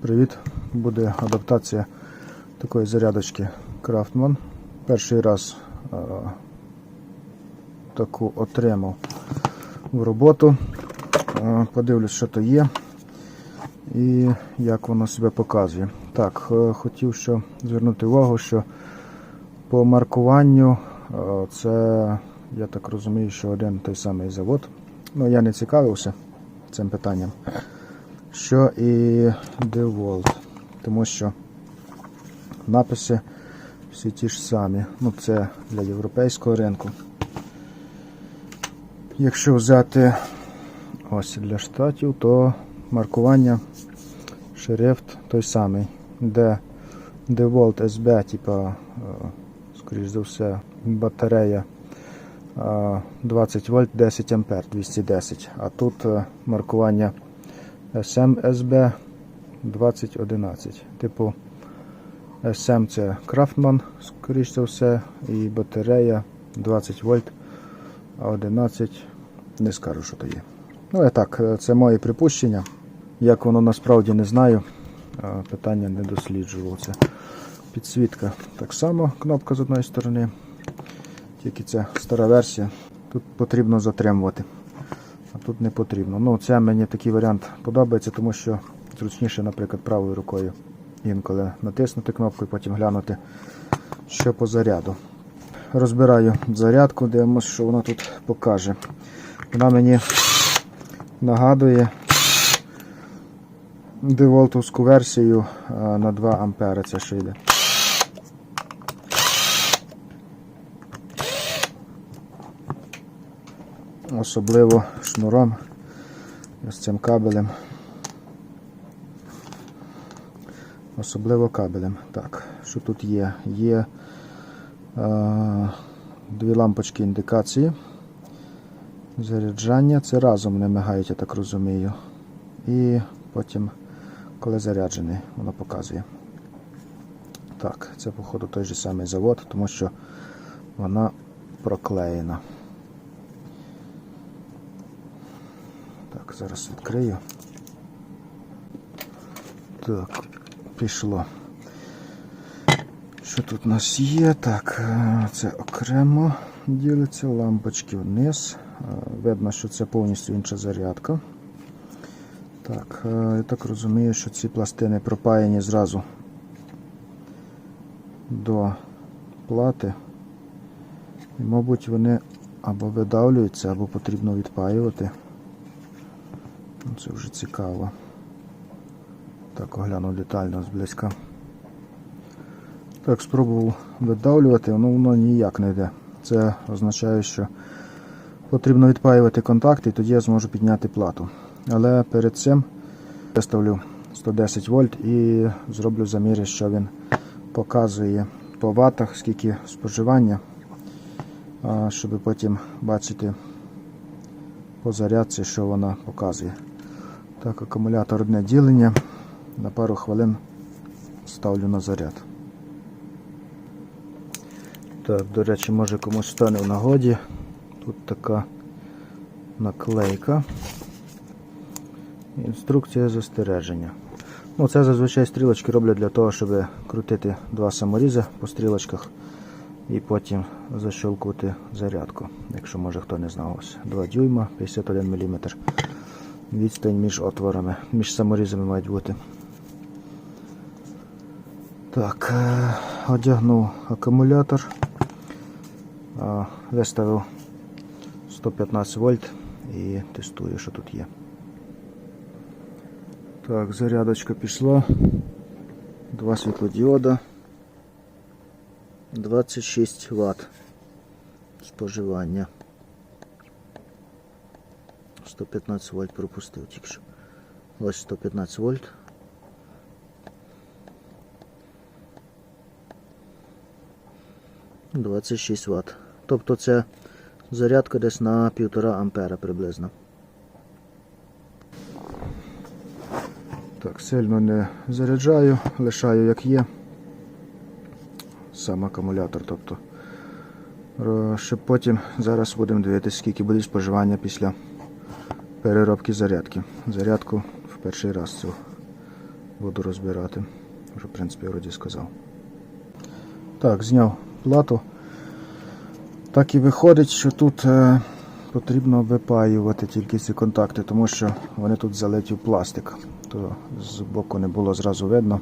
Привіт! Буде адаптація такої зарядочки Craftman. Перший раз е, таку отримав в роботу. Е, подивлюсь, що то є і як воно себе показує. Так, е, хотів ще звернути увагу, що по маркуванню е, це, я так розумію, що один той самий завод. Ну, я не цікавився цим питанням що і DeWalt, тому що написи всі ті ж самі. Ну, це для європейського ринку. Якщо взяти ось для штатів, то маркування шрифт той самий, де DeWalt SB, типа, е, скоріш за все, батарея е, 20 вольт 10 ампер 210, а тут е, маркування SMSB 2011. Типу SM це Craftman, скоріш за все, і батарея 20 вольт, а 11 не скажу, що то є. Ну і так, це мої припущення. Як воно насправді не знаю. Питання не досліджував. Це підсвітка так само, кнопка з одної сторони. Тільки це стара версія. Тут потрібно затримувати а тут не потрібно. Ну, це мені такий варіант подобається, тому що зручніше, наприклад, правою рукою інколи натиснути кнопку і потім глянути, що по заряду. Розбираю зарядку, дивимося, що воно тут покаже. Вона мені нагадує деволтовську версію на 2 ампери це що йде. Особливо шнуром з цим кабелем. Особливо кабелем. Так, що тут є? Є е, дві лампочки індикації. Заряджання. Це разом не мигають, я так розумію. І потім, коли заряджений, воно показує. Так, це, походу, той же самий завод, тому що вона проклеєна. Зараз відкрию. Так, пішло. Що тут у нас є? Так, е, це окремо ділиться, лампочки вниз. Е, Видно, що це повністю інша зарядка. Так, е, я так розумію, що ці пластини пропаяні зразу до плати. І, мабуть, вони або видавлюються, або потрібно відпаювати. Ну, Це вже цікаво. Так, оглянув детально зблизька. Так, спробував видавлювати, ну воно ніяк не йде. Це означає, що потрібно відпаювати контакти і тоді я зможу підняти плату. Але перед цим виставлю 110 вольт і зроблю заміри, що він показує по ватах, скільки споживання, щоб потім бачити по зарядці, що вона показує. Так, акумулятор одне ділення. На пару хвилин ставлю на заряд. Так, до речі, може комусь стане в нагоді. Тут така наклейка. Інструкція застереження. Ну, Це зазвичай стрілочки роблять для того, щоб крутити два саморізи по стрілочках і потім защелкувати зарядку, якщо може хто не знав. Ось 2 дюйма, 51 мм. Відстань між отворами, між саморізами мають бути. Так, е, одягнув акумулятор, е, виставив 115 вольт і тестую, що тут є. Так, зарядочка пішла. Два світлодіода. 26 Вт споживання. 115 вольт пропустив тільки що. Ось 115 вольт. Двадцять шість Вт. Тобто це зарядка десь на півтора ампера приблизно. Так, сильно не заряджаю, лишаю як є. Сам акумулятор, тобто. Щоб потім зараз будемо дивитися, скільки буде споживання після переробки зарядки. Зарядку в перший раз цю буду розбирати. Вже, в принципі, вроді сказав. Так, зняв плату. Так і виходить, що тут е, потрібно випаювати тільки ці контакти, тому що вони тут залиті в пластик. То з боку не було зразу видно.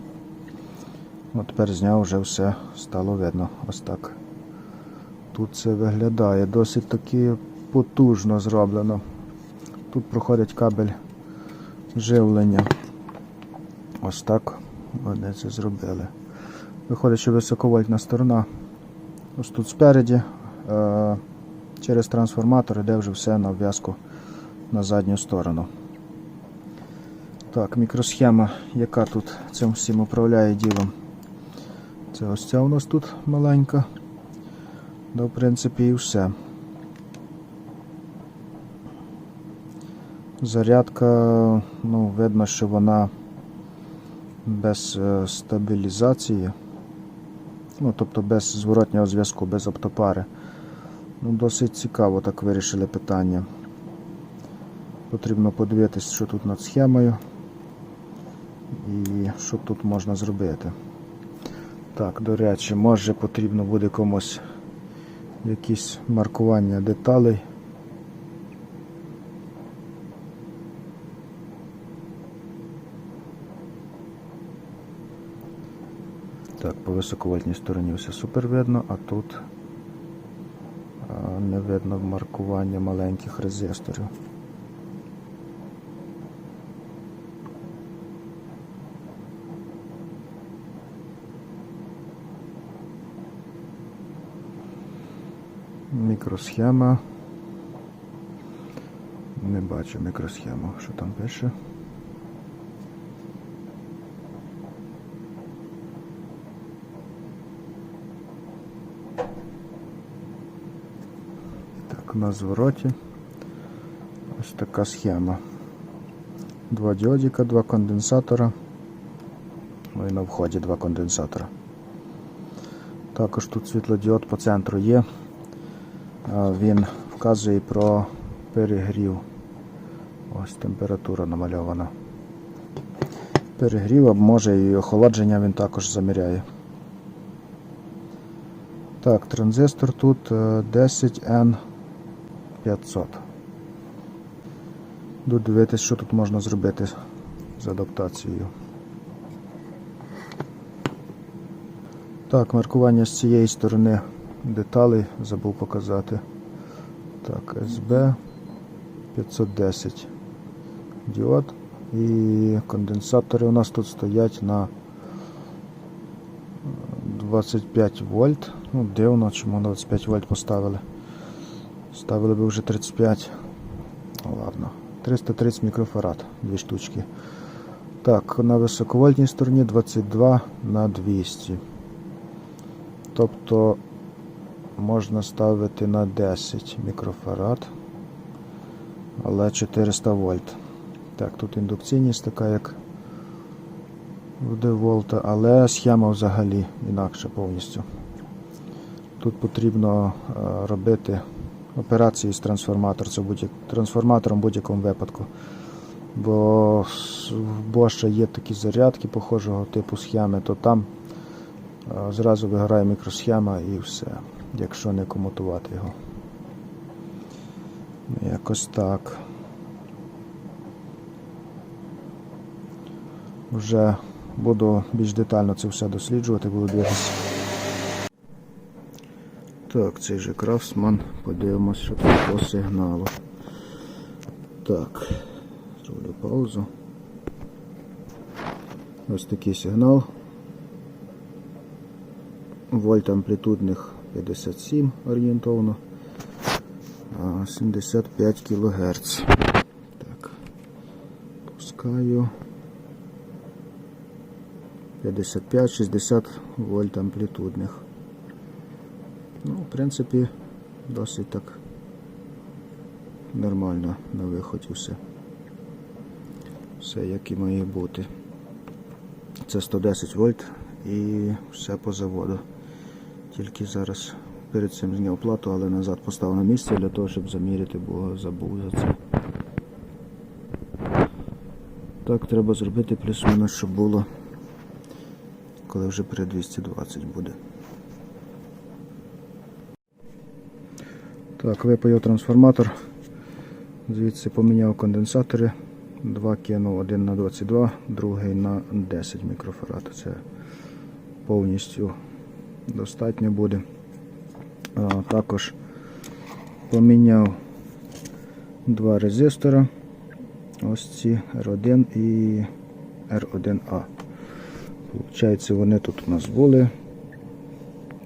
От тепер зняв вже все стало видно. Ось так. Тут це виглядає досить таки потужно зроблено. Тут проходить кабель живлення. Ось так вони це зробили. Виходить, що високовольтна сторона. Ось тут спереді. Е- через трансформатор іде вже все на в'язку на задню сторону. Так, мікросхема, яка тут цим всім управляє ділом. Це ось ця у нас тут маленька. Да, в принципі, і все. Зарядка, ну, видно, що вона без е, стабілізації, ну, тобто без зворотнього зв'язку, без оптопари. Ну, досить цікаво так вирішили питання. Потрібно подивитись, що тут над схемою і що тут можна зробити. Так, до речі, може потрібно буде комусь якісь маркування деталей. Так, по високовольтній стороні все супер видно, а тут не видно маркування маленьких резисторів. Мікросхема. Не бачу мікросхему, що там пише. Так, на звороті ось така схема. Два діодіка, два конденсатора. Ну і на вході два конденсатора. Також тут світлодіод по центру є. Він вказує про перегрів. Ось температура намальована. Перегрів, може і охолодження він також заміряє. Так, транзистор тут е, 10N. 500. Буду що тут можна зробити з адаптацією. Так, маркування з цієї сторони деталей забув показати. Так, СБ 510 діод і конденсатори у нас тут стоять на 25 вольт. Ну, дивно, чому на 25 вольт поставили. Ставили би вже 35. Ну, ладно. 330 мікрофарад, дві штучки. Так, на високовольтній стороні 22 на 200. Тобто можна ставити на 10 мікрофарад, але 400 вольт. Так, тут індукційність така, як в деволта, але схема взагалі інакша повністю. Тут потрібно е, робити операції з трансформатором, це будь трансформатором в будь-якому випадку. Бо в Bosch є такі зарядки похожого типу схеми, то там зразу виграє мікросхема і все, якщо не комутувати його. Якось так. Вже буду більш детально це все досліджувати, буду дивитися. Так, цей же крафтсман. Подивимось, що тут по сигналу. Так, зроблю паузу. Ось такий сигнал. Вольт амплітудних 57 орієнтовно. 75 кГц. Так. Пускаю. 55-60 вольт амплітудних. Ну, в принципі, досить так нормально на виході все. Все як і має бути. Це 110 вольт і все по заводу. Тільки зараз перед цим зняв плату, але назад поставив на місце для того, щоб заміряти, бо забув за це. Так треба зробити плюс-мінус, щоб було, коли вже при 220 буде. Так, випаяв трансформатор. Звідси поміняв конденсатори. Два кинув один на 22, другий на 10 мікрофарад. Це повністю достатньо буде. А, також поміняв два резистора. Ось ці R1 і R1A. Получається, вони тут у нас були.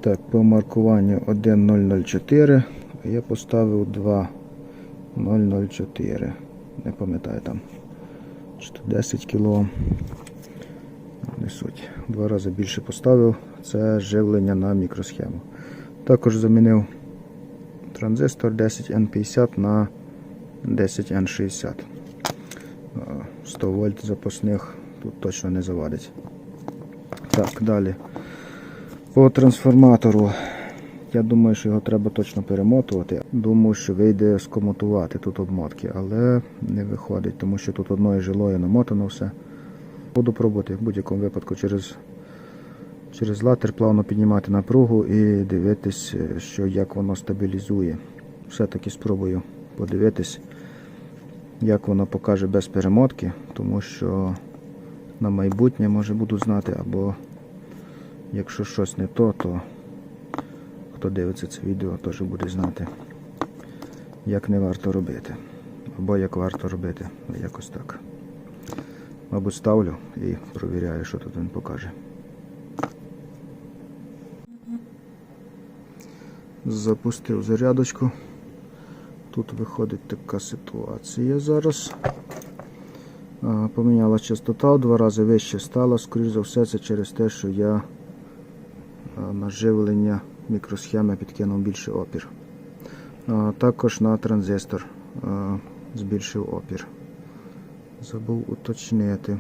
Так, по маркуванню 1004 я поставив 2004. Не пам'ятаю там. Чи то 10 кг. Не суть. Два рази більше поставив. Це живлення на мікросхему. Також замінив транзистор 10N50 на 10N60. 100 вольт запасних тут точно не завадить. Так, далі. По трансформатору. Я думаю, що його треба точно перемотувати. Думаю, що вийде скомотувати тут обмотки, але не виходить, тому що тут одною жилою намотано все. Буду пробувати в будь-якому випадку через через латер плавно піднімати напругу і дивитись, що як воно стабілізує. Все-таки спробую подивитись, як воно покаже без перемотки, тому що на майбутнє може буду знати, або якщо щось не то, то хто дивиться це відео, теж буде знати, як не варто робити. Або як варто робити. Якось так. Мабуть, ставлю і провіряю, що тут він покаже. Запустив зарядочку. Тут виходить така ситуація зараз. Поміняла частота, в два рази вище стала. Скоріше за все, це через те, що я а, на живлення мікросхеми підкинув більший опір. Також на транзистор збільшив опір. Забув уточнити.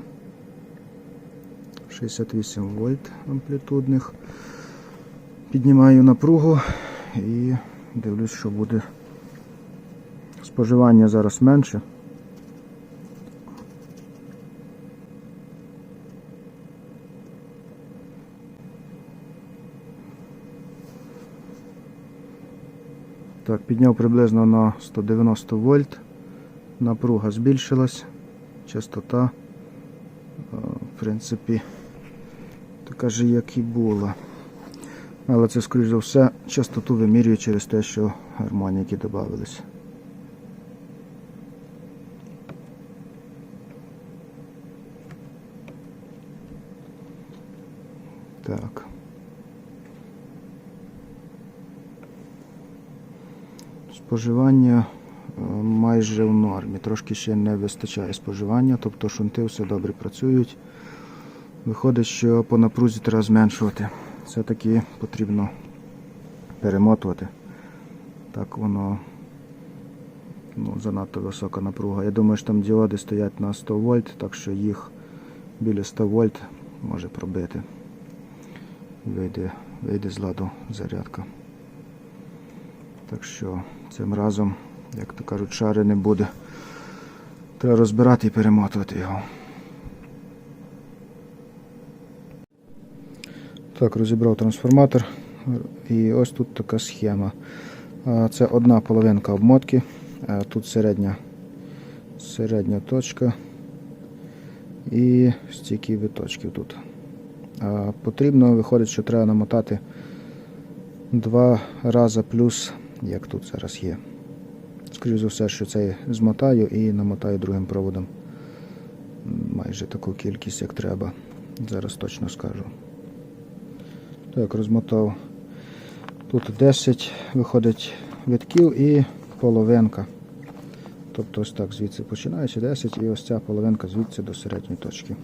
68 вольт амплітудних. Піднімаю напругу і дивлюсь, що буде. Споживання зараз менше. Так, підняв приблизно на 190 вольт. Напруга збільшилась, частота, е, в принципі, така ж, як і була. Але це, скоріш за все, частоту вимірює через те, що гармоніки додавались. Так. Споживання е, майже в нормі. Трошки ще не вистачає споживання, тобто шунти все добре працюють. Виходить, що по напрузі треба зменшувати. Все-таки потрібно перемотувати. Так воно ну, занадто висока напруга. Я думаю, що там діоди стоять на 100 вольт, так що їх біля 100 вольт може пробити. Вийде, вийде з ладу зарядка. Так що цим разом, як то кажуть, шари не буде. Треба розбирати і перемотувати його. Так, розібрав трансформатор. І ось тут така схема. Це одна половинка обмотки. Тут середня, середня точка і стільки виточків тут. Потрібно, виходить, що треба намотати два рази плюс, як тут зараз є. Скоріше за все, що це змотаю і намотаю другим проводом. Майже таку кількість, як треба. Зараз точно скажу. Так, розмотав. Тут 10 виходить витків і половинка. Тобто ось так звідси починаючи 10 і ось ця половинка звідси до середньої точки.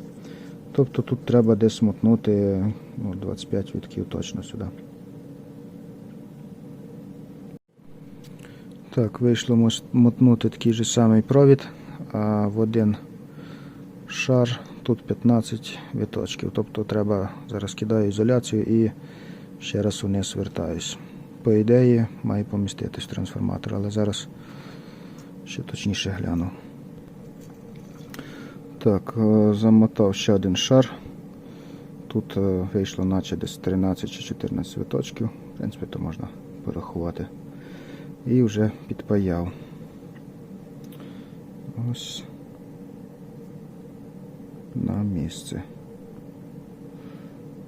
Тобто тут треба десь мотнути ну, 25 витків точно сюди. Так, вийшло мотнути такий же самий провід, а в один шар тут 15 віточків. Тобто треба зараз кидаю ізоляцію і ще раз вниз вертаюсь. По ідеї має поміститись трансформатор, але зараз ще точніше гляну. Так, е, замотав ще один шар. Тут е, вийшло наче десь 13 чи 14 виточків. В принципі, то можна порахувати. І вже підпаяв. Ось на місце.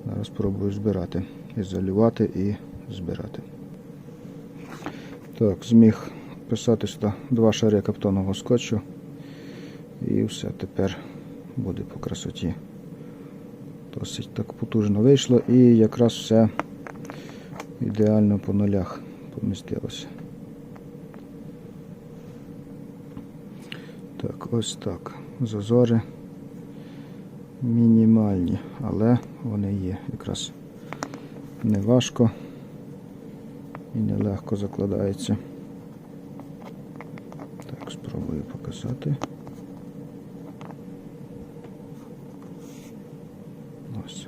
Зараз спробую збирати. Ізолювати і збирати. Так, зміг писати сюди два шари каптонового скотчу. І все тепер буде по красоті. Досить так потужно вийшло і якраз все ідеально по нулях помістилося. Так, ось так. Зазори мінімальні, але вони є. Якраз не важко і нелегко закладається. Так, спробую показати. Ось.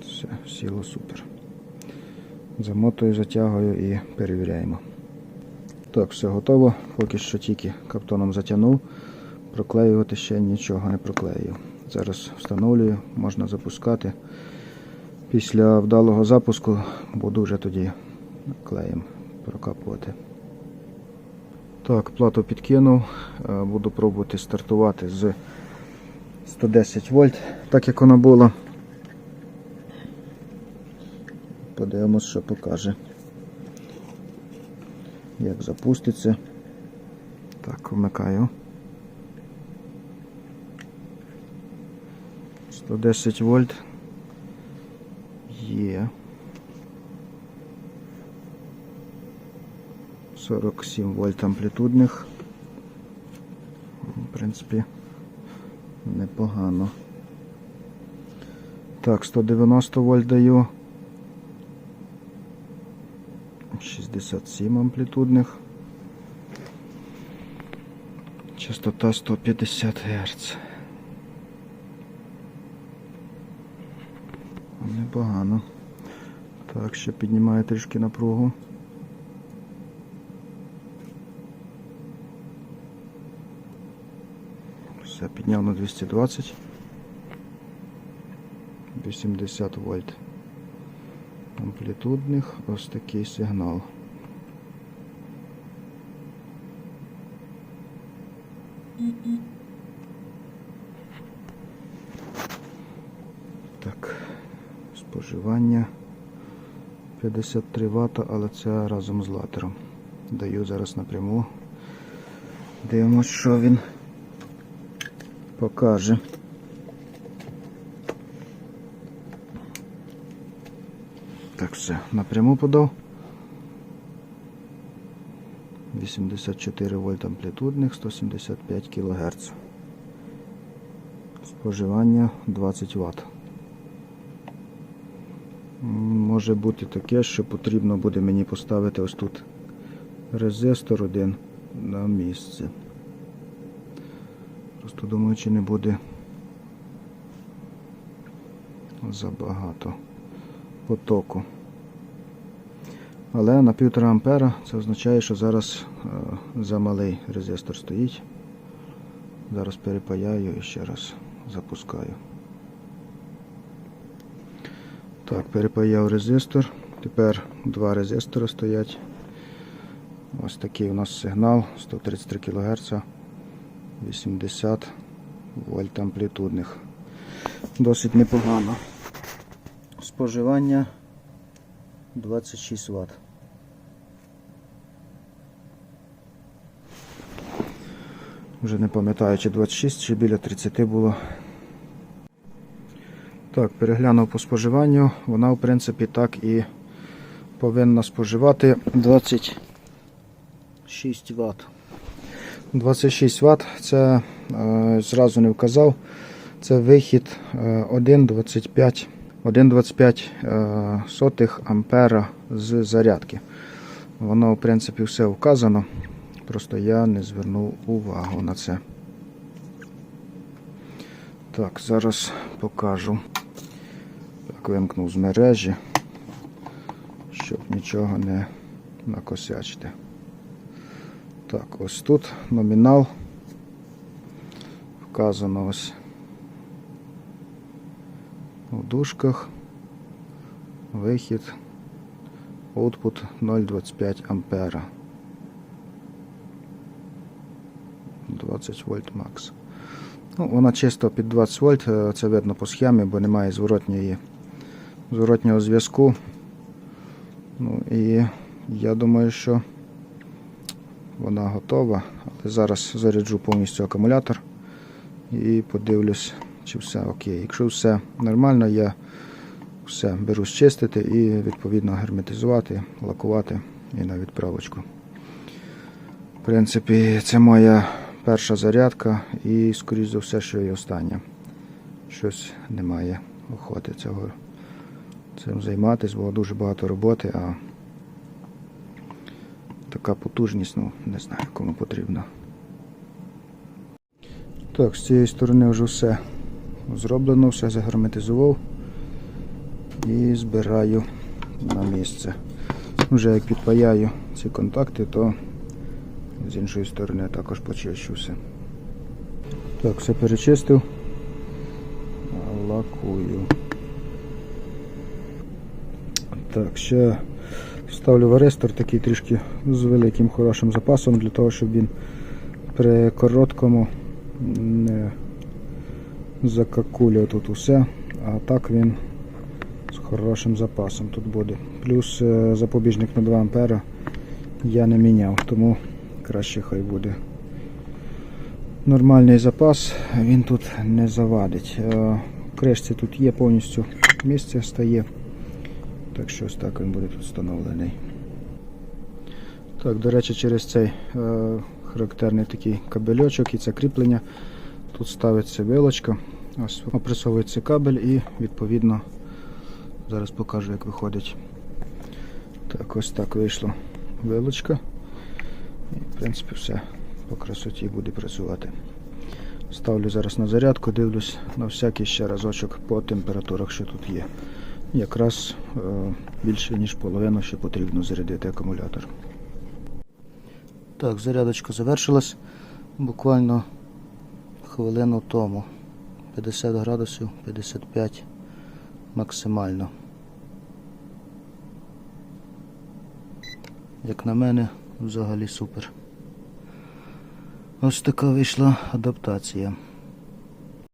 Все, сіло супер. Замотую, затягую і перевіряємо. Так, все готово. Поки що тільки каптоном затягнув. Проклеювати ще нічого не проклею. Зараз встановлюю, можна запускати. Після вдалого запуску буду вже тоді клеєм прокапувати. Так, плату підкинув. Е, Буду пробувати стартувати з 110 вольт, так як вона була. Подивимось, що покаже. Як запуститься. Так, вмикаю. 110 вольт. Є. 47 вольт амплітудних. В принципі, непогано. Так, 190 вольт даю. 67 амплітудних. Частота 150 Гц. Непогано. Так, ще піднімаю трішки напругу. Все, підняв на 220. 80 вольт. Амплітудних ось такий сигнал. Так, споживання 53 Вт, але це разом з латером. Даю зараз напряму. Дивимось, що він покаже. Все, напряму подав. 84 вольт амплітудних, 175 кГц. Споживання 20 Вт. Може бути таке, що потрібно буде мені поставити ось тут резистор один на місце. Просто думаю, чи не буде забагато потоку. Але на 1,5 ампера це означає, що зараз е, замалий резистор стоїть. Зараз перепаяю і ще раз запускаю. Так, перепаяв резистор. Тепер два резистори стоять. Ось такий у нас сигнал 133 кГц, 80 вольт амплітудних. Досить непогано. Споживання 26 Вт. Вже не пам'ятаю, чи 26, чи біля 30 було. Так, переглянув по споживанню. Вона, в принципі, так і повинна споживати 26 Вт. 26 Вт це е, зразу не вказав. Це вихід е, 1,25 1,25 е, ампера з зарядки. Воно, в принципі, все вказано. Просто я не звернув увагу на це. Так, зараз покажу. Так, вимкнув з мережі, щоб нічого не накосячити. Так, ось тут номінал. Вказано ось у дужках. Вихід. Output 0,25 ампера. 20 вольт макс. Ну, вона чисто під 20 вольт, е, це видно по схемі, бо немає зворотньої, зворотнього зв'язку. Ну і я думаю, що вона готова. Але зараз заряджу повністю акумулятор і подивлюсь, чи все окей. Якщо все нормально, я все берусь чистити і відповідно герметизувати, лакувати і на відправочку. В принципі, це моя перша зарядка і, скоріш за все, що і остання. Щось немає охоти цього цим займатися, було дуже багато роботи, а така потужність, ну, не знаю, кому потрібна. Так, з цієї сторони вже все зроблено, все загерметизував і збираю на місце. Вже як підпаяю ці контакти, то з іншої сторони також почищу все. Так, все перечистив. Лакую. Так, ще ставлю варистор такий трішки з великим хорошим запасом для того, щоб він при короткому не закакулював тут усе, а так він з хорошим запасом тут буде. Плюс е, запобіжник на 2 ампера я не міняв, тому краще хай буде. Нормальний запас, він тут не завадить. Е, В кришці тут є повністю місце стає. Так що ось так він буде тут встановлений. Так, до речі, через цей е, характерний такий кабельочок і це кріплення. Тут ставиться вилочка, ось опресовується кабель і відповідно зараз покажу як виходить. Так, ось так вийшло вилочка. І в принципі все по красоті буде працювати. Ставлю зараз на зарядку, дивлюсь на всякий ще разочок по температурах, що тут є. Якраз е, більше ніж половину ще потрібно зарядити акумулятор. Так, зарядочка завершилась буквально хвилину тому. 50 градусів, 55 максимально. Як на мене, взагалі супер. Ось така вийшла адаптація.